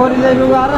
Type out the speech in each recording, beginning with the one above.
করি যাইব আর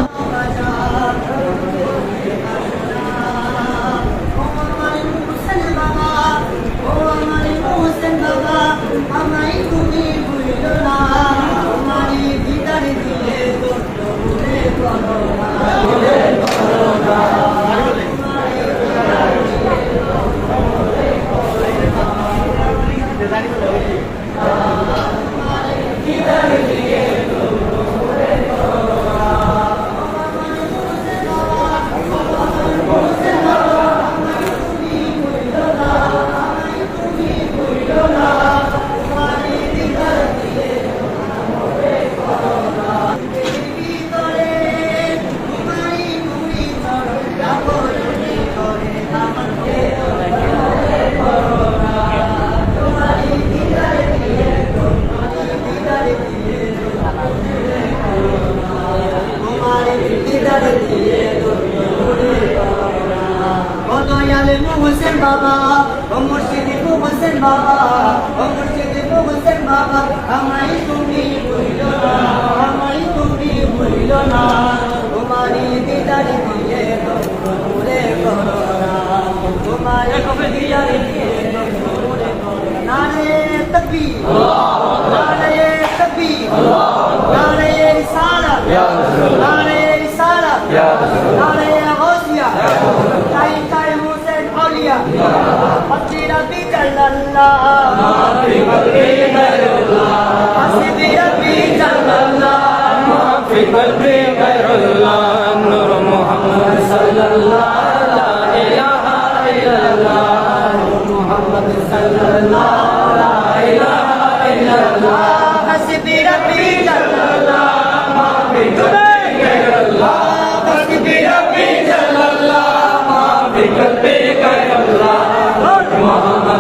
আলে হোসেন বাবা, ও মুর্শিদি হোসেন বাবা, ও মুর্শিদি হোসেন বাবা, আমায় তুমি ভুলিল না, আমায় তুমি ভুলিল না, তোমারই দিদারি দিয়ে তোমরে করোনা তোমারই দিদারি দিয়ে তোমরে করোনা নারে তকবীর নারে তকবীর, নারে রিসালাত নারে حسبي ربي جل الله في قلبي غير الله حسبي ربي جل الله في قلبي غير الله نور محمد صلى الله لا إله إلا الله نور محمد صلى الله لا إله إلا الله حسبي ربي جل الله في قلبي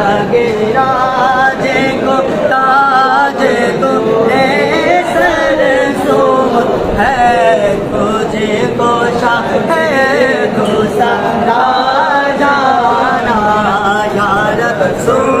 লাগে রাজে গো, তাজে গো সর সো হ্যাঁ খুঁজে গোসা হ্যাঁ গোসা রাজা রাজা রসুল